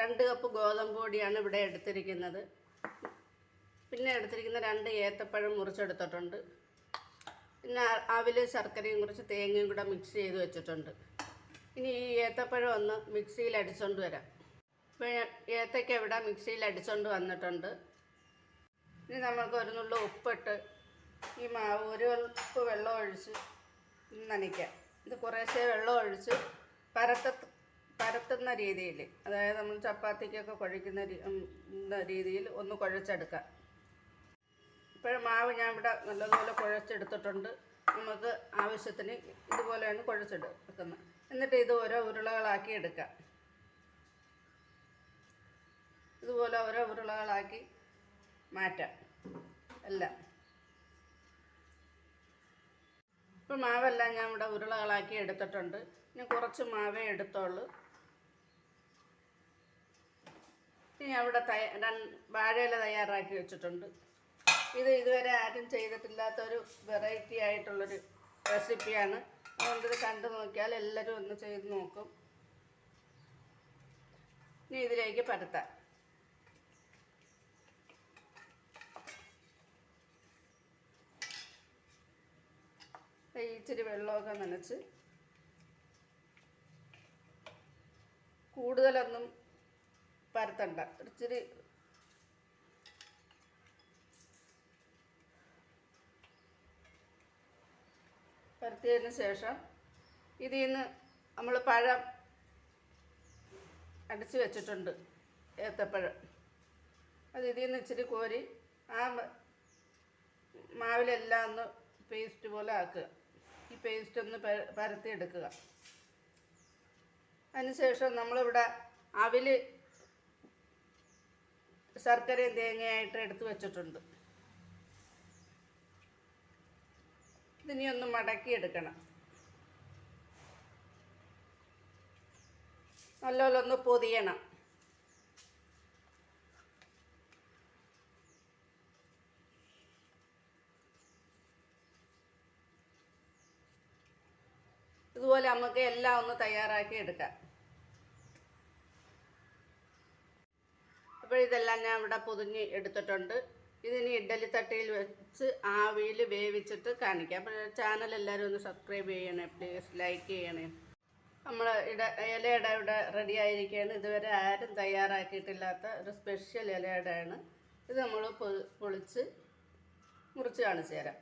രണ്ട് കപ്പ് ഗോതമ്പ് പൊടിയാണ് ഇവിടെ എടുത്തിരിക്കുന്നത്. പിന്നെ എടുത്തിരിക്കുന്ന രണ്ട് ഏത്തപ്പഴം മുറിച്ചെടുത്തിട്ടുണ്ട്. പിന്നെ അവിൽ ശർക്കരയും കുറച്ച് തേങ്ങയും കൂടെ മിക്സ് ചെയ്ത് വെച്ചിട്ടുണ്ട്. ഇനി ഈ ഏത്തപ്പഴം ഒന്ന് മിക്സിയിൽ അടിച്ചുകൊണ്ട് വരാം. ഏത്തയ്ക്ക ഇവിടെ മിക്സിയിൽ അടിച്ചുകൊണ്ട് വന്നിട്ടുണ്ട്. ഇനി നമുക്ക് ഒരു നുള്ള ഉപ്പിട്ട് ഈ മാവ് ഒരു ഉപ്പ് വെള്ളം ഒഴിച്ച് നനയ്ക്കാം. ഇത് കുറേശ്ശെ വെള്ളം ഒഴിച്ച് പരത്ത പരത്തുന്ന രീതിയിൽ അതായത് നമ്മൾ ചപ്പാത്തിക്കൊക്കെ കുഴയ്ക്കുന്ന രീതിയിൽ ഒന്ന് കുഴച്ചെടുക്കാം. ഇപ്പോഴും മാവ് ഞാൻ ഇവിടെ നല്ലതുപോലെ കുഴച്ചെടുത്തിട്ടുണ്ട്. നമുക്ക് ആവശ്യത്തിന് ഇതുപോലെയാണ് കുഴച്ചെടുക്കുന്നത്. എന്നിട്ട് ഇത് ഓരോ ഉരുളകളാക്കി എടുക്കാം. ഇതുപോലെ ഓരോ ഉരുളകളാക്കി മാറ്റാം. എല്ലാം. ഇപ്പം മാവെല്ലാം ഞാൻ ഇവിടെ ഉരുളകളാക്കി എടുത്തിട്ടുണ്ട്. ഇനി കുറച്ച് മാവേ എടുത്തോളൂ. ഇനി അവിടെ വാഴയില തയ്യാറാക്കി വെച്ചിട്ടുണ്ട്. ഇത് ഇതുവരെ ആരും ചെയ്തിട്ടില്ലാത്തൊരു വെറൈറ്റി ആയിട്ടുള്ളൊരു റെസിപ്പിയാണ് അതുകൊണ്ട് ഇത് കണ്ടു നോക്കിയാൽ എല്ലാവരും ഒന്ന് ചെയ്ത് നോക്കും. ഇനി ഇതിലേക്ക് പരത്താം. ഇച്ചിരി വെള്ളമൊക്കെ നനച്ച് കൂടുതലൊന്നും പരത്തണ്ട. ഇച്ചിരി പരത്തിയതിന് ശേഷം ഇതിൽ നിന്ന് നമ്മൾ പഴം അടിച്ച് വെച്ചിട്ടുണ്ട് ഏത്തപ്പഴം. അത് ഇതിൽ നിന്ന് ഇച്ചിരി കോരി ആ മാവിലെല്ലാം ഒന്ന് പേസ്റ്റ് പോലെ ആക്കുക. ഈ പേസ്റ്റ് ഒന്ന് പര- പരത്തിയെടുക്കുക. അതിനുശേഷം നമ്മളിവിടെ അവിൽ ശർക്കരയും തേങ്ങയായിട്ട് എടുത്ത് വെച്ചിട്ടുണ്ട്. ഇതിനി ഒന്ന് മടക്കി എടുക്കണം നല്ലപോലെ ഒന്ന് പൊതിയണം. ഇതുപോലെ നമുക്ക് എല്ലാം ഒന്ന് തയ്യാറാക്കി എടുക്കാം. അപ്പോൾ ഇതെല്ലാം ഞാൻ ഇവിടെ പൊതിഞ്ഞ് എടുത്തിട്ടുണ്ട്. ഇതിനി ഇഡ്ഡലി തട്ടിയിൽ വെച്ച് ആവിയിൽ വേവിച്ചിട്ട് കാണിക്കാം. അപ്പോൾ ചാനൽ എല്ലാവരും ഒന്ന് സബ്സ്ക്രൈബ് ചെയ്യണേ പ്ലീസ് ലൈക്ക് ചെയ്യണേ. നമ്മൾ ഇട ഇലയുടെ ഇവിടെ റെഡി ആയിരിക്കുകയാണ് ഇതുവരെ ആരും തയ്യാറാക്കിയിട്ടില്ലാത്ത ഒരു സ്പെഷ്യൽ ഇലയുടെയാണ്. ഇത് നമ്മൾ പൊളിച്ച് മുറിച്ച് കാണിച്ചു തരാം.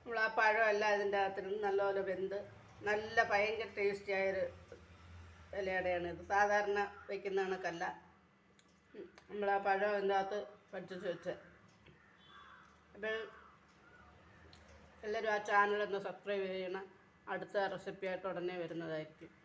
നമ്മൾ ആ പഴമെല്ലാം ഇതിന്റെ അകത്തിരുന്ന് നല്ലപോലെ വെന്ത് നല്ല ഭയങ്കര ടേസ്റ്റി ആയൊരു ഇലയുടെയാണ്. ഇത് സാധാരണ വയ്ക്കുന്ന കണക്കല്ല. നമ്മൾ ആ പഴം ഇതിന്റെ അകത്ത് പഠിച്ചു വെച്ച്. അപ്പോൾ എല്ലാവരും ആ ചാനലൊന്ന് സബ്സ്ക്രൈബ് ചെയ്യണം. അടുത്ത റെസിപ്പിയായിട്ട് ഉടനെ വരുന്നതായിരിക്കും.